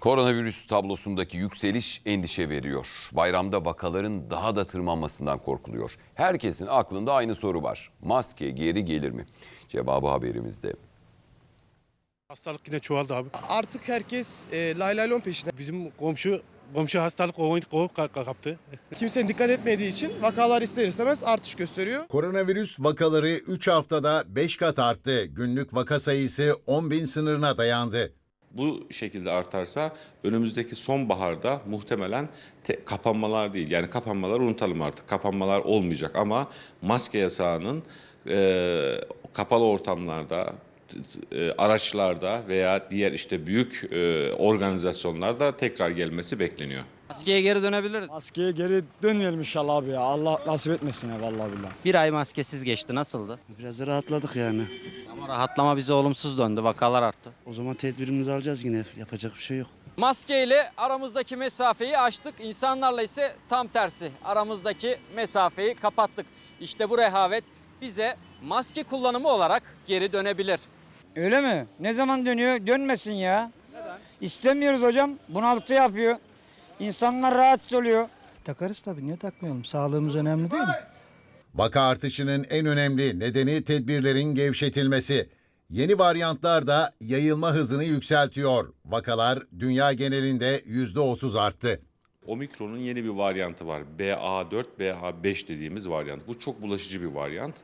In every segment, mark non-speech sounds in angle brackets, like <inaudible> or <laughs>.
Koronavirüs tablosundaki yükseliş endişe veriyor. Bayramda vakaların daha da tırmanmasından korkuluyor. Herkesin aklında aynı soru var. Maske geri gelir mi? Cevabı haberimizde. Hastalık yine çoğaldı abi. Artık herkes e, lay lay lon peşinde. Bizim komşu komşu hastalık ka- ka- kaptı. <laughs> Kimsenin dikkat etmediği için vakalar ister istemez artış gösteriyor. Koronavirüs vakaları 3 haftada 5 kat arttı. Günlük vaka sayısı 10 bin sınırına dayandı. Bu şekilde artarsa önümüzdeki sonbaharda muhtemelen te- kapanmalar değil. Yani kapanmalar unutalım artık. Kapanmalar olmayacak ama maske yasağının e, kapalı ortamlarda, e, araçlarda veya diğer işte büyük e, organizasyonlarda tekrar gelmesi bekleniyor. Maskeye geri dönebiliriz. Maskeye geri dönmeyelim inşallah abi ya. Allah nasip etmesin ya vallahi billahi. Bir ay maskesiz geçti nasıldı? Biraz rahatladık yani. Ama rahatlama bize olumsuz döndü. Vakalar arttı. O zaman tedbirimizi alacağız yine. Yapacak bir şey yok. Maskeyle aramızdaki mesafeyi açtık. İnsanlarla ise tam tersi. Aramızdaki mesafeyi kapattık. İşte bu rehavet bize maske kullanımı olarak geri dönebilir. Öyle mi? Ne zaman dönüyor? Dönmesin ya. İstemiyoruz hocam. Bunaltı yapıyor. İnsanlar rahatsız oluyor. Takarız tabii niye takmayalım? Sağlığımız önemli değil mi? Vaka artışının en önemli nedeni tedbirlerin gevşetilmesi. Yeni varyantlar da yayılma hızını yükseltiyor. Vakalar dünya genelinde %30 arttı. Omikron'un yeni bir varyantı var. BA4, BA5 dediğimiz varyant. Bu çok bulaşıcı bir varyant.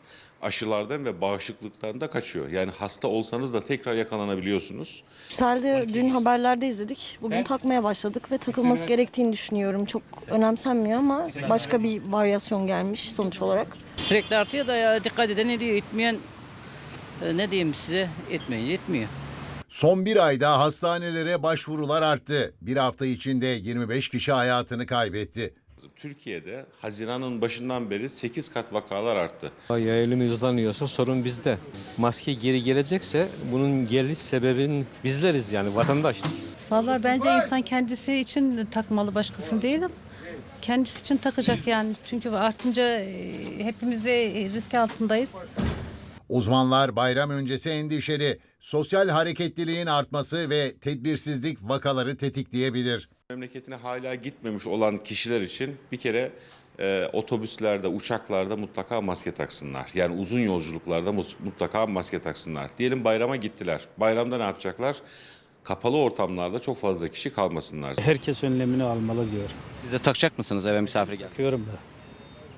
Aşılardan ve bağışıklıktan da kaçıyor. Yani hasta olsanız da tekrar yakalanabiliyorsunuz. Selde dün haberlerde izledik. Bugün takmaya başladık ve takılması gerektiğini düşünüyorum. Çok önemsenmiyor ama başka bir varyasyon gelmiş sonuç olarak. Sürekli artıyor da ya dikkat eden ediyor. Etmeyen e, ne diyeyim size etmeyince etmiyor. Son bir ayda hastanelere başvurular arttı. Bir hafta içinde 25 kişi hayatını kaybetti. Türkiye'de Haziran'ın başından beri 8 kat vakalar arttı. Yayılım hızlanıyorsa sorun bizde. Maske geri gelecekse bunun geliş sebebin bizleriz yani vatandaş. Vallahi bence insan kendisi için takmalı başkasını değil kendisi için takacak yani. Çünkü artınca hepimiz risk altındayız. Uzmanlar bayram öncesi endişeli. Sosyal hareketliliğin artması ve tedbirsizlik vakaları tetikleyebilir. Memleketine hala gitmemiş olan kişiler için bir kere e, otobüslerde, uçaklarda mutlaka maske taksınlar. Yani uzun yolculuklarda mutlaka maske taksınlar. Diyelim bayrama gittiler. Bayramda ne yapacaklar? Kapalı ortamlarda çok fazla kişi kalmasınlar. Herkes önlemini almalı diyor. Siz de takacak mısınız eve misafir gel? Bakıyorum da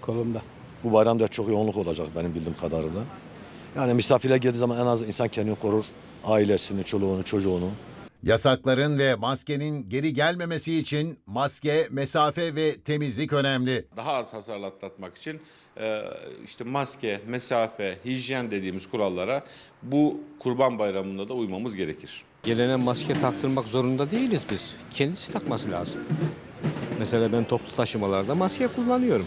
kolumda. Bu bayramda çok yoğunluk olacak benim bildiğim kadarıyla. Yani misafirler geldiği zaman en az insan kendini korur. Ailesini, çoluğunu, çocuğunu. Yasakların ve maskenin geri gelmemesi için maske, mesafe ve temizlik önemli. Daha az hasar atlatmak için e, işte maske, mesafe, hijyen dediğimiz kurallara bu kurban bayramında da uymamız gerekir. Gelene maske taktırmak zorunda değiliz biz. Kendisi takması lazım. Mesela ben toplu taşımalarda maske kullanıyorum.